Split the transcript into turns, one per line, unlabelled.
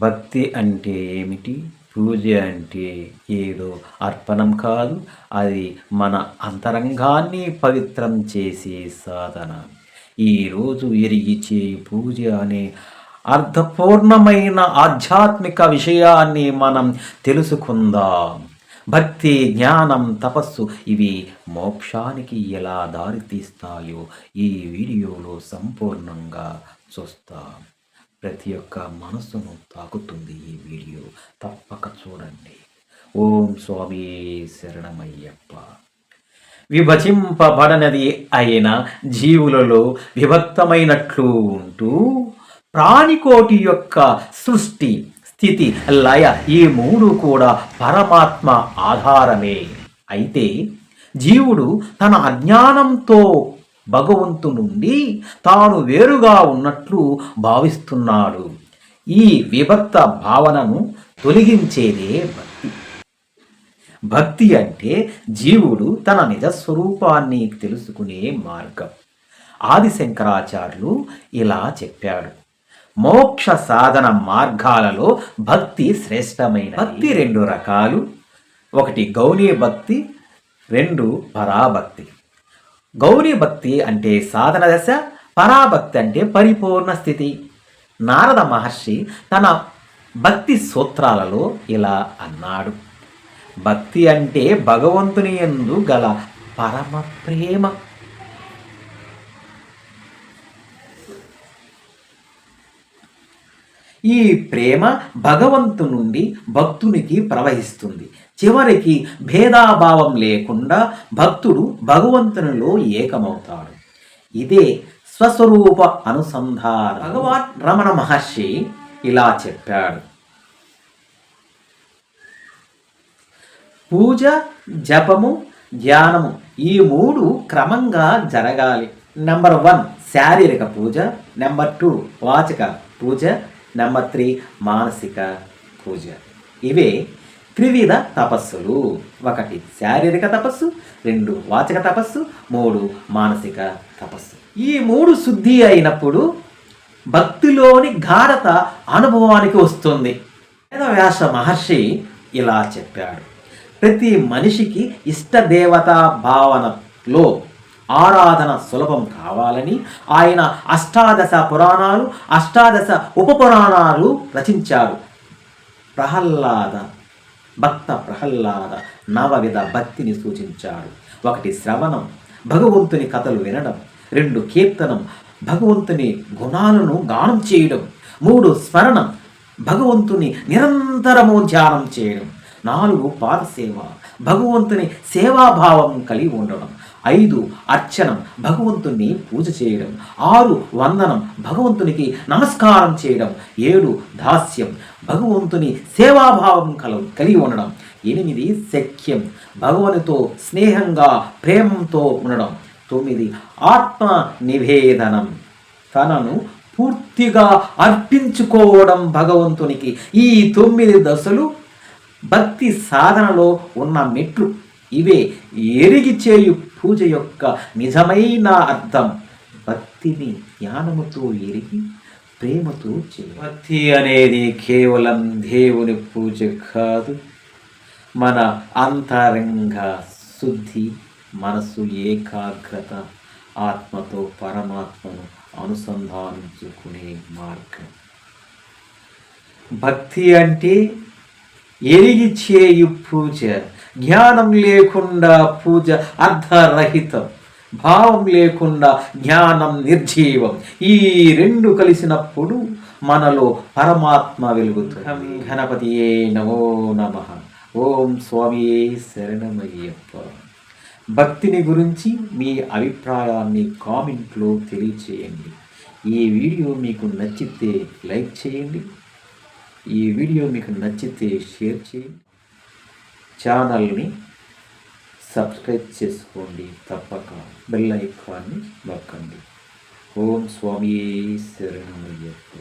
భక్తి అంటే ఏమిటి? పూజ అంటే ఏదో అర్పణం కాదు. అది మన అంతరంగాన్ని పవిత్రం చేసే సాధన. ఈరోజు ఎరిగి చేయి పూజ అనే అర్థపూర్ణమైన ఆధ్యాత్మిక విషయాన్ని మనం తెలుసుకుందాం. భక్తి జ్ఞానం తపస్సు ఇవి మోక్షానికి ఎలా దారితీస్తాయో ఈ వీడియోలో సంపూర్ణంగా చూస్తాం. ప్రతి ఒక్క మనస్సును తాకుతుంది ఈ వీడియో. తప్పక చూడండి. ఓం స్వామి శరణమయ్యప్ప. విభజింపబడనది అయిన జీవులలో విభక్తమైనట్లు ఉంటూ ప్రాణికోటి యొక్క సృష్టి స్థితి లయ ఈ మూడు కూడా పరమాత్మ ఆధారమే. అయితే జీవుడు తన అజ్ఞానంతో భగవంతు నుండి తాను వేరుగా ఉన్నట్లు భావిస్తున్నాడు. ఈ విభక్త భావనను తొలగించేదే భక్తి. భక్తి అంటే జీవుడు తన నిజస్వరూపాన్ని తెలుసుకునే మార్గం. ఆది శంకరాచార్యులు ఇలా చెప్పాడు మోక్ష సాధన మార్గాలలో భక్తి శ్రేష్టమైన భక్తి రెండు రకాలు. ఒకటి గౌరీ భక్తి రెండు పరాభక్తి. గౌరీ భక్తి అంటే సాధన దశ పరాభక్తి అంటే పరిపూర్ణ స్థితి. నారద మహర్షి తన భక్తి సూత్రాలలో ఇలా అన్నాడు. భక్తి అంటే భగవంతుని ఎందు గల పరమ ప్రేమ. ఈ ప్రేమ భగవంతు నుండి భక్తునికి ప్రవహిస్తుంది. చివరికి భేదాభావం లేకుండా భక్తుడు భగవంతునిలో ఏకమవుతాడు. ఇదే స్వస్వరూప అనుసంధాన. భగవాన్ రమణ మహర్షి ఇలా చెప్పాడు. పూజ జపము ధ్యానము ఈ మూడు క్రమంగా జరగాలి. నెంబర్ వన్ శారీరక పూజ నెంబర్ టూ వాచక పూజ నెంబర్ త్రీ మానసిక పూజ ఇవే త్రివిధ తపస్సులు ఒకటి శారీరక తపస్సు రెండు వాచక తపస్సు మూడు మానసిక తపస్సు ఈ మూడు శుద్ధి అయినప్పుడు భక్తిలోని గాఢత అనుభవానికి వస్తుంది వేదవ్యాస మహర్షి ఇలా చెప్పాడు ప్రతి మనిషికి ఇష్టదేవతా భావనలో ఆరాధన సులభం కావాలని ఆయన అష్టాదశ పురాణాలు అష్టాదశ ఉప పురాణాలు రచించారు. ప్రహ్లాద భక్త ప్రహ్లాద నవవిధ భక్తిని సూచించాడు. ఒకటి శ్రవణం భగవంతుని కథలు వినడం. రెండు కీర్తనం భగవంతుని గుణాలను గానం చేయడం. మూడు స్మరణం భగవంతుని నిరంతరము ధ్యానం చేయడం. నాలుగు పాదసేవ భగవంతుని సేవాభావం కలిగి ఉండడం. ఐదు అర్చనం భగవంతుని పూజ చేయడం ఆరు వందనం భగవంతునికి నమస్కారం చేయడం ఏడు దాస్యం భగవంతుని సేవాభావం కల కలిగి ఉండడం ఎనిమిది సఖ్యం భగవానితో స్నేహంగా ప్రేమంతో ఉండడం తొమ్మిది ఆత్మ నివేదనం. తనను పూర్తిగా అర్పించుకోవడం భగవంతునికి ఈ తొమ్మిది దశలు భక్తి సాధనలో ఉన్న మెట్లు. ఇవే ఎరిగి చేయు పూజ యొక్క నిజమైన అర్థం. భక్తిని జ్ఞానముతో ఎరిగి ప్రేమతో భక్తి అనేది కేవలం దేవుని పూజ కాదు. మన అంతరంగ శుద్ధి మనసు ఏకాగ్రత ఆత్మతో పరమాత్మను అనుసంధానించుకునే మార్గం. భక్తి అంటే ఎరిగి చేయు పూజ. జ్ఞానం లేకుండా పూజ అర్ధరహితం. భావం లేకుండా జ్ఞానం నిర్జీవం. ఈ రెండు కలిసినప్పుడు మనలో పరమాత్మ వెలుగుతుంది. గణపతి నమో నమ. ఓం స్వామి శరణమయ్యప్ప. భక్తిని గురించి మీ అభిప్రాయాన్ని కామెంట్లో తెలియచేయండి. ఈ వీడియో మీకు నచ్చితే లైక్ చేయండి. ఈ వీడియో మీకు నచ్చితే షేర్ చేయండి. ఛానల్ని సబ్స్క్రైబ్ చేసుకోండి తప్పక. బెల్ ఐకాన్ని నొక్కండి. ఓం స్వామి శరణమయ్యప్ప.